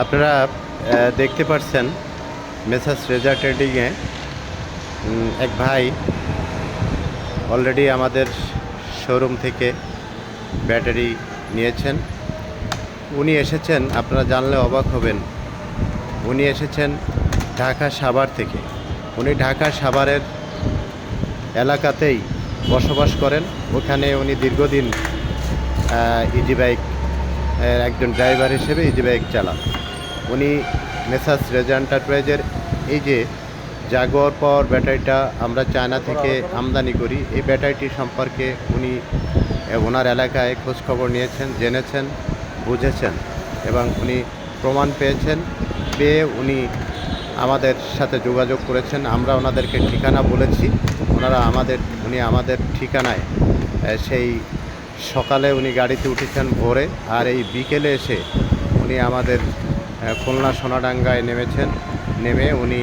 আপনারা দেখতে পাচ্ছেন মেসাস রেজা ট্রেডিংয়ে এক ভাই অলরেডি আমাদের শোরুম থেকে ব্যাটারি নিয়েছেন। উনি এসেছেন, আপনারা জানলে অবাক হবেন, উনি এসেছেন ঢাকা সাভার থেকে। উনি ঢাকা সাভারের এলাকাতেই বসবাস করেন। ওখানে উনি দীর্ঘদিন ইজি বাইক একজন ড্রাইভার হিসেবে ইজি বাইক চালান। উনি মেসাস রেজা এন্টারপ্রাইজের এই যে জাগোয়ার পাওয়ার ব্যাটারিটা আমরা চায়না থেকে আমদানি করি, এই ব্যাটারিটি সম্পর্কে উনি ওনার এলাকায় খোঁজখবর নিয়েছেন, জেনেছেন, বুঝেছেন এবং উনি প্রমাণ পেয়েছেন, পেয়ে উনি আমাদের সাথে যোগাযোগ করেছেন। আমরা ওনাদেরকে ঠিকানা বলেছি। ওনারা আমাদের, উনি আমাদের ঠিকানায় সেই সকালে উনি গাড়িতে উঠেছেন ভোরে আর এই বিকেলে এসে উনি আমাদের খুলনা সোনাডাঙ্গায় নেমেছেন। নেমে উনি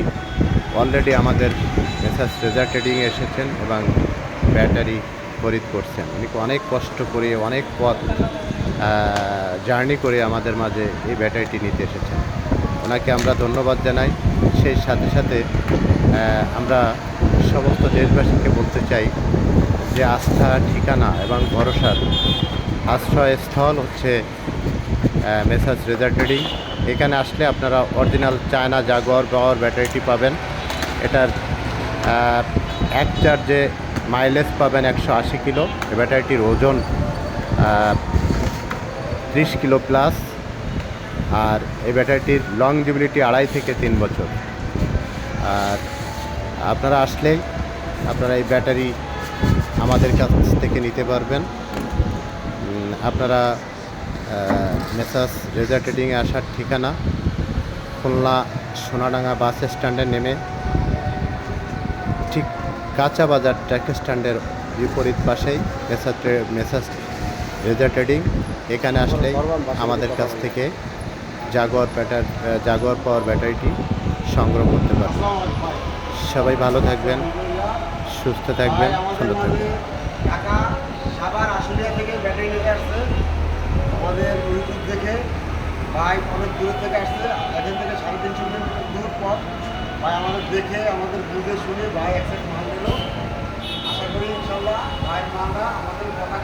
অলরেডি আমাদের মেসাজ রেজা ট্রেডিংয়ে এসেছেন এবং ব্যাটারি খরিদ করছেন। উনি অনেক কষ্ট করে, অনেক পথ জার্নি করে আমাদের মাঝে এই ব্যাটারিটি নিতে এসেছেন। ওনাকে আমরা ধন্যবাদ জানাই। সেই সাথে সাথে আমরা সমস্ত দেশবাসীকে বলতে চাই যে আস্থা, ঠিকানা এবং ভরসার আশ্রয়স্থল হচ্ছে মেসাজ রেজার এখানে আসলে আপনারা অরিজিনাল চায়না জাগর পাওয়ার ব্যাটারিটি পাবেন। এটার এক চার্জে মাইলেজ পাবেন একশো আশি কিলো। ব্যাটারিটির ওজন ত্রিশ কিলো প্লাস। আর এই ব্যাটারিটির লং লংজিবিলিটি আড়াই থেকে তিন বছর। আর আপনারা আসলেই আপনারা এই ব্যাটারি আমাদের কাছ থেকে নিতে পারবেন। আপনারা মেসাস রেজা ট্রেডিংয়ে আসার ঠিকানা খুলনা সোনাডাঙ্গা বাস স্ট্যান্ডে নেমে ঠিক কাঁচা বাজার ট্র্যাক স্ট্যান্ডের বিপরীত পাশেই মেসাজ মেসাজ রেজা ট্রেডিং এখানে আসলেই আমাদের কাছ থেকে জাগোয়ার ব্যাটার জাগোয়ার পাওয়ার ব্যাটারিটি সংগ্রহ করতে পারবেন। সবাই ভালো থাকবেন। সুস্থ থাকবে, সুন্দর থাকবে। সাবার থেকে ব্যাটারি আমাদের থেকে ভাই অনেক দূর থেকে আসছে এখান থেকে সাড়ে তিনশো কিলোমিটার দূর পথ ভাই আমাদের দেখে আমাদের বুঝে শুনে ভাই একসাথে মাল দিল আশা করি ইনশাল্লাহ ভাইয়ের মালরা আমাদের কথা